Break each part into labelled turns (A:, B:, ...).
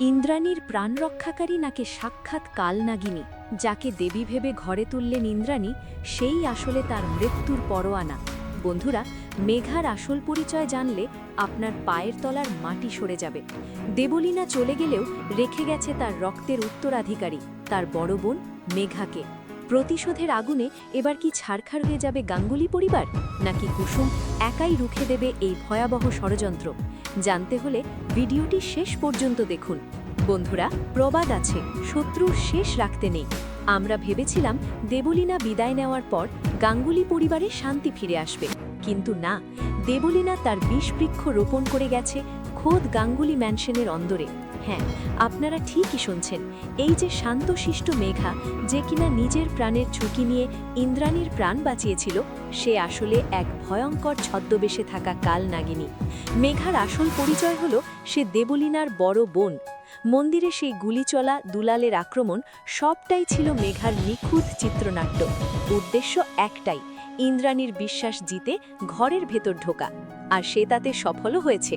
A: ইন্দ্রাণীর প্রাণ রক্ষাকারী নাকি সাক্ষাৎ কালনাগিনী, যাকে দেবী ভেবে ঘরে তুললেন ইন্দ্রাণী, সেই আসলে তার মৃত্যুর পরোয়ানা। বন্ধুরা, মেঘার আসল পরিচয় জানলে আপনার পায়ের তলার মাটি সরে যাবে। দেবলীনা চলে গেলেও রেখে গেছে তার রক্তের উত্তরাধিকারী, তার বড় বোন মেঘাকে। প্রতিশোধের আগুনে এবার কি ছাড়খাড় হয়ে যাবে গাঙ্গুলি পরিবার? নাকি কুসুম একাই রুখে দেবে এই ভয়াবহ ষড়যন্ত্র? জানতে হলে ভিডিওটি শেষ পর্যন্ত দেখুন। বন্ধুরা, প্রবাদ আছে, শত্রুর শেষ রাখতে নেই। আমরা ভেবেছিলাম দেবলীনা বিদায় নেওয়ার পর গাঙ্গুলি পরিবারে শান্তি ফিরে আসবে। কিন্তু না, দেবলীনা তার বিষবৃক্ষ রোপণ করে গেছে খোদ গাঙ্গুলি ম্যানশনের অন্দরে। হ্যাঁ আপনারা ঠিকই শুনছেন। এই যে শান্তশিষ্ট মেঘা, যে কিনা নিজের প্রাণের ঝুঁকি নিয়ে ইন্দ্রাণীর প্রাণ বাঁচিয়েছিল, সে আসলে এক ভয়ঙ্কর ছদ্মবেশে থাকা কাল নাগিনী। মেঘার আসল পরিচয় হল সে দেবলীনার বড় বোন। মন্দিরে সেই গুলি চলা দুলালের আক্রমণ সবটাই ছিল মেঘার নিখুঁত চিত্রনাট্য। উদ্দেশ্য একটাই ইন্দ্রাণীর বিশ্বাস জিতে ঘরের ভেতর ঢোকা, আর সে তাতে সফলও হয়েছে।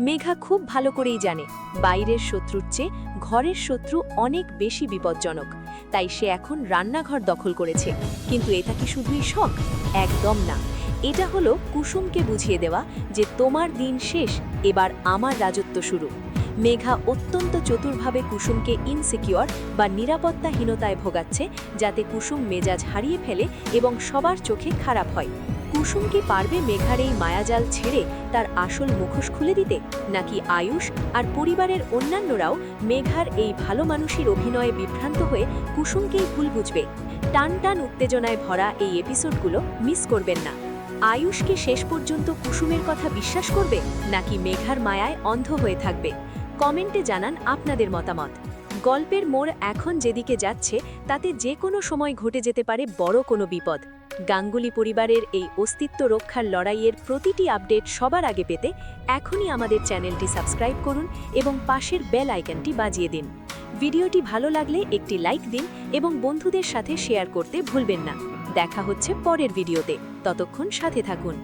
A: মেঘা খুব ভালো করেই জানে, বাইরের শত্রুর চেয়ে ঘরের শত্রু অনেক বেশি বিপজ্জনক, তাই সে এখন রান্নাঘর দখল করেছে। কিন্তু এটা কি শুধুই শখ? একদম না। এটা হলো কুসুমকে বুঝিয়ে দেওয়া যে তোমার দিন শেষ, এবার আমার রাজত্ব শুরু। মেঘা অত্যন্ত চতুরভাবে কুসুমকে ইনসিকিউর বা নিরাপত্তাহীনতায় ভোগাচ্ছে, যাতে কুসুম মেজাজ হারিয়ে ফেলে এবং সবার চোখে খারাপ হয়। কুসুম কি পারবে মেঘার এই মায়াজাল ছেড়ে তার আসল মুখোশ খুলে দিতে? নাকি আয়ুষ আর পরিবারের অন্যান্যরাও মেঘার এই ভালো মানুষের অভিনয়ে বিভ্রান্ত হয়ে কুসুমকেই ভুল বুঝবে? টান টান উত্তেজনায় ভরা এই এপিসোডগুলো মিস করবেন না। আয়ুষ কি শেষ পর্যন্ত কুসুমের কথা বিশ্বাস করবে? নাকি মেঘার মায়ায় অন্ধ হয়ে থাকবে? কমেন্টে জানান আপনাদের মতামত। গল্পের মোড় এখন যেদিকে যাচ্ছে, তাতে যে কোনো সময় ঘটে যেতে পারে বড় কোনো বিপদ। গাঙ্গুলি পরিবারের এই অস্তিত্ব রক্ষার লড়াইয়ের প্রতিটি আপডেট সবার আগে পেতে এখনই আমাদের চ্যানেলটি সাবস্ক্রাইব করুন এবং পাশের বেল আইকনটি বাজিয়ে দিন। ভিডিওটি ভালো লাগলে একটি লাইক দিন এবং বন্ধুদের সাথে শেয়ার করতে ভুলবেন না। দেখা হচ্ছে পরের ভিডিওতে। ততক্ষণ সাথে থাকুন।